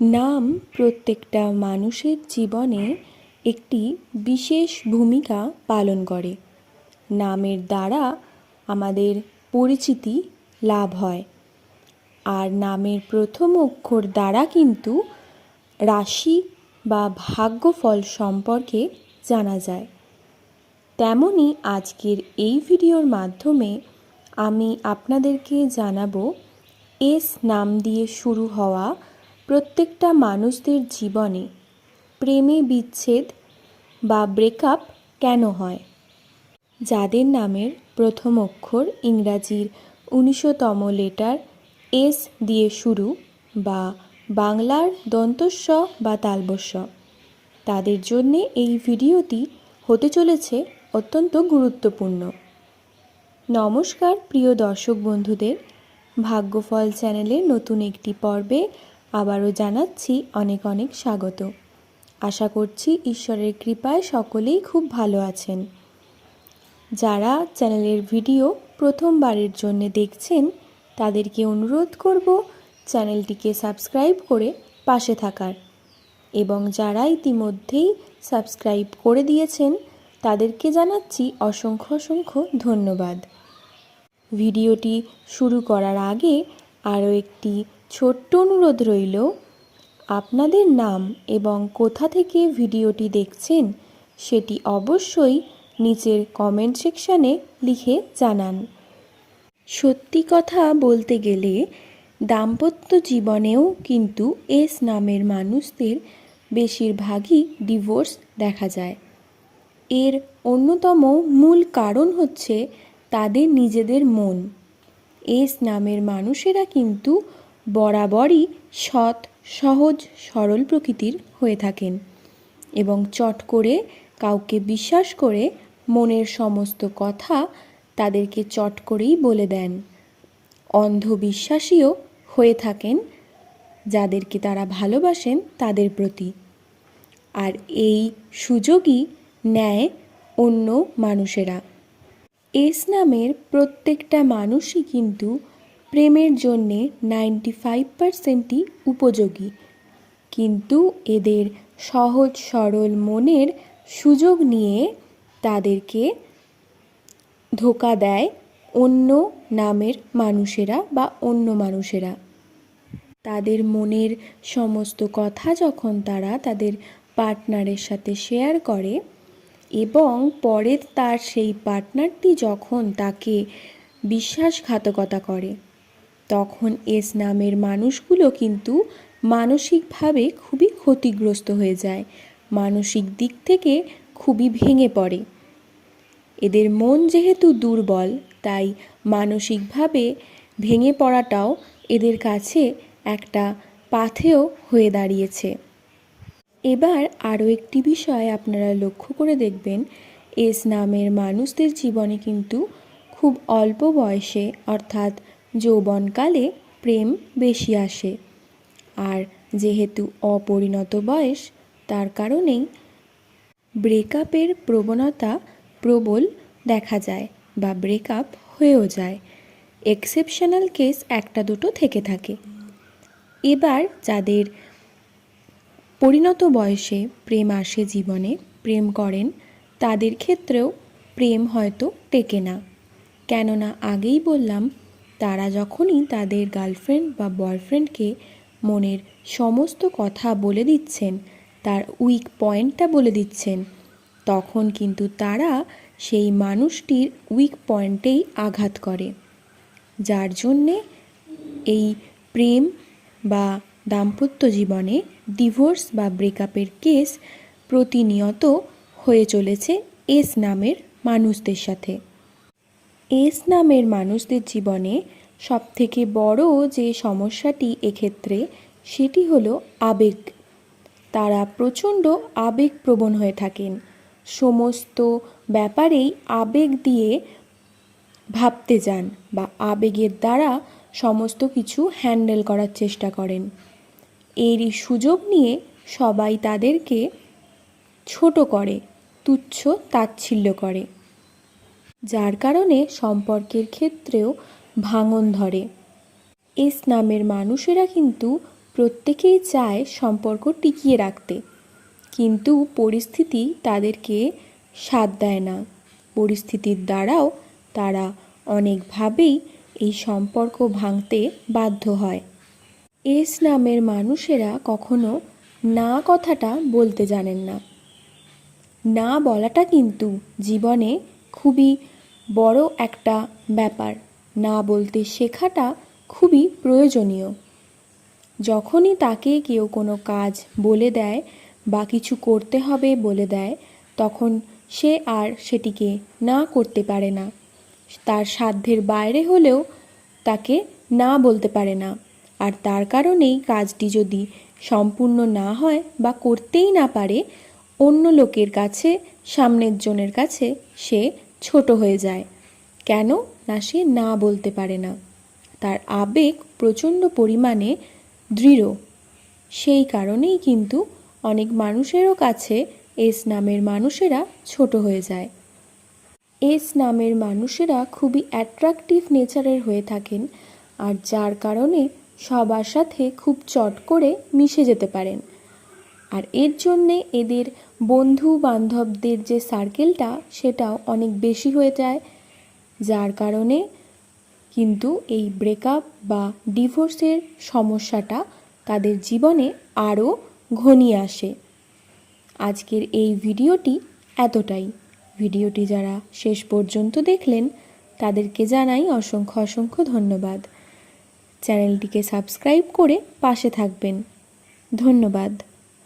নাম প্রত্যেকটা মানুষের জীবনে একটি বিশেষ ভূমিকা পালন করে। নামের দ্বারা আমাদের পরিচিতি লাভ হয়। আর নামের প্রথম অক্ষর দ্বারা কিন্তু রাশি বা ভাগ্যফল সম্পর্কে জানা যায়। তেমনই আজকের এই ভিডিওর মাধ্যমে আমি আপনাদেরকে জানাব, এস নাম দিয়ে শুরু হওয়া প্রত্যেকটা মানুষদের জীবনে প্রেমে বিচ্ছেদ বা ব্রেকআপ কেন হয়? যাদের নামের প্রথম অক্ষর ইংরাজির উনিশতম লেটার এস দিয়ে শুরু বা বাংলার দন্তস্ব বা তালবস্য তাদের জন্যে এই ভিডিওটি হতে চলেছে অত্যন্ত গুরুত্বপূর্ণ। নমস্কার, প্রিয় দর্শক বন্ধুদের। ভাগ্যফল চ্যানেলের নতুন একটি পর্বে আবারও জানাচ্ছি অনেক অনেক স্বাগত। আশা করছি ঈশ্বরের কৃপায় সকলেই খুব ভালো আছেন। যারা চ্যানেলের ভিডিও প্রথমবারের জন্য দেখছেন, তাদেরকে অনুরোধ করব চ্যানেলটিকে সাবস্ক্রাইব করে পাশে থাকার। এবং যারা ইতিমধ্যেই সাবস্ক্রাইব করে দিয়েছেন, তাদেরকে জানাচ্ছি অসংখ্য অসংখ্য ধন্যবাদ। ভিডিওটি শুরু করার আগে আরও একটি ছোট্ট অনুরোধ রইল, আপনাদের নাম এবং কোথা থেকে ভিডিওটি দেখছেন সেটি অবশ্যই নিচের কমেন্ট সেকশানে লিখে জানান। সত্যি কথা বলতে গেলে, দাম্পত্য জীবনেও কিন্তু এস নামের মানুষদের বেশিরভাগই ডিভোর্স দেখা যায়। এর অন্যতম মূল কারণ হচ্ছে তাদের নিজেদের মন। এস নামের মানুষেরা কিন্তু বরাবরই সৎ, সহজ, সরল প্রকৃতির হয়ে থাকেন এবং চট করে কাউকে বিশ্বাস করে মনের সমস্ত কথা তাদেরকে চট করেই বলে দেন। অন্ধবিশ্বাসীও হয়ে থাকেন, যাদেরকে তারা ভালোবাসেন তাদের প্রতি। আর এই সুযোগই নেয় অন্য মানুষেরা। এস নামের প্রত্যেকটা মানুষই কিন্তু প্রেমের জন্যে নাইনটি ফাইভ পারসেন্টই উপযোগী। কিন্তু এদের সহজ সরল মনের সুযোগ নিয়ে তাদেরকে ধোকা দেয় অন্য নামের মানুষেরা বা অন্য মানুষেরা। তাদের মনের সমস্ত কথা যখন তারা তাদের পার্টনারের সাথে শেয়ার করে এবং পরে তার সেই পার্টনারটি যখন তাকে বিশ্বাসঘাতকতা করে তখন এস নামের মানুষগুলো কিন্তু মানসিকভাবে খুবই ক্ষতিগ্রস্ত হয়ে যায়। মানসিক দিক থেকে খুবই ভেঙে পড়ে। এদের মন যেহেতু দুর্বল, তাই মানসিকভাবে ভেঙে পড়াটাও এদের কাছে একটা পাথেয় হয়ে দাঁড়িয়েছে। এবার আরও একটি বিষয় আপনারা লক্ষ্য করে দেখবেন, এস নামের মানুষদের জীবনে কিন্তু খুব অল্প বয়সে, অর্থাৎ যৌবনকালে প্রেম বেশি আসে। আর যেহেতু অপরিণত বয়স, তার কারণেই ব্রেকআপের প্রবণতা প্রবল দেখা যায় বা ব্রেকআপ হয়েও যায়। এক্সেপশনাল কেস একটা দুটো থেকে থাকে। এবার যাদের পরিণত বয়সে প্রেম আসে জীবনে, প্রেম করেন, তাদের ক্ষেত্রেও প্রেম হয়তো টেকে না। কেননা আগেই বললাম তারা যখনই তাদের গার্লফ্রেন্ড বা বয়ফ্রেন্ডকে মনের সমস্ত কথা বলে দিচ্ছেন, তার উইক পয়েন্টটা বলে দিচ্ছেন, তখন কিন্তু তারা সেই মানুষটির উইক পয়েন্টেই আঘাত করে। যার জন্যে এই প্রেম বা দাম্পত্য জীবনে ডিভোর্স বা ব্রেকআপের কেস প্রতিনিয়ত হয়ে চলেছে এস নামের মানুষদের সাথে। এস নামের মানুষদের জীবনে সবথেকে বড় যে সমস্যাটি এক্ষেত্রে, সেটি হলো আবেগ। তারা প্রচণ্ড আবেগপ্রবণ হয়ে থাকেন। সমস্ত ব্যাপারেই আবেগ দিয়ে ভাবতে যান বা আবেগের দ্বারা সমস্ত কিছু হ্যান্ডেল করার চেষ্টা করেন। এরই সুযোগ নিয়ে সবাই তাদেরকে ছোট করে, তুচ্ছ তাচ্ছিল্য করে। যার কারণে সম্পর্কের ক্ষেত্রেও ভাঙন ধরে। এস নামের মানুষেরা কিন্তু প্রত্যেকেই চায় সম্পর্ক টিকিয়ে রাখতে। কিন্তু পরিস্থিতি তাদেরকে সাথ দেয় না। পরিস্থিতির দ্বারাও তারা অনেকভাবেই এই সম্পর্ক ভাঙতে বাধ্য হয়। এস নামের মানুষেরা কখনো না কথাটা বলতে জানেন না। না বলাটা কিন্তু জীবনে খুবই বড় একটা ব্যাপার। না বলতে শেখাটা খুবই প্রয়োজনীয়। যখনই তাকে কেউ কোনো কাজ বলে দেয় বা কিছু করতে হবে বলে দেয়, তখন সে আর সেটিকে না করতে পারে না। তার সাধ্যের বাইরে হলেও তাকে না বলতে পারে না। আর তার কারণেই কাজটি যদি সম্পূর্ণ না হয় বা করতেই না পারে, অন্য লোকের কাছে, সামনের জনের কাছে সে ছোট হয়ে যায়। কেন? না সে না বলতে পারে না। তার আবেগ প্রচণ্ড পরিমাণে দৃঢ়। সেই কারণেই কিন্তু অনেক মানুষেরও কাছে এস নামের মানুষেরা ছোট হয়ে যায়। এস নামের মানুষেরা খুবই অ্যাট্রাকটিভ নেচারের হয়ে থাকেন আর যার কারণে সবার সাথে খুব চট করে মিশে যেতে পারেন। আর এর জন্যে এদের বন্ধু বান্ধবদের যে সার্কেলটা সেটাও অনেক বেশি হয়ে যায়। যার কারণে কিন্তু এই ব্রেকআপ বা ডিভোর্সের সমস্যাটা তাদের জীবনে আরও ঘনিয়ে আসে। আজকের এই ভিডিওটি এতটাই। ভিডিওটি যারা শেষ পর্যন্ত দেখলেন, তাদেরকে জানাই অসংখ্য অসংখ্য ধন্যবাদ। চ্যানেলটিকে সাবস্ক্রাইব করে পাশে থাকবেন। ধন্যবাদ।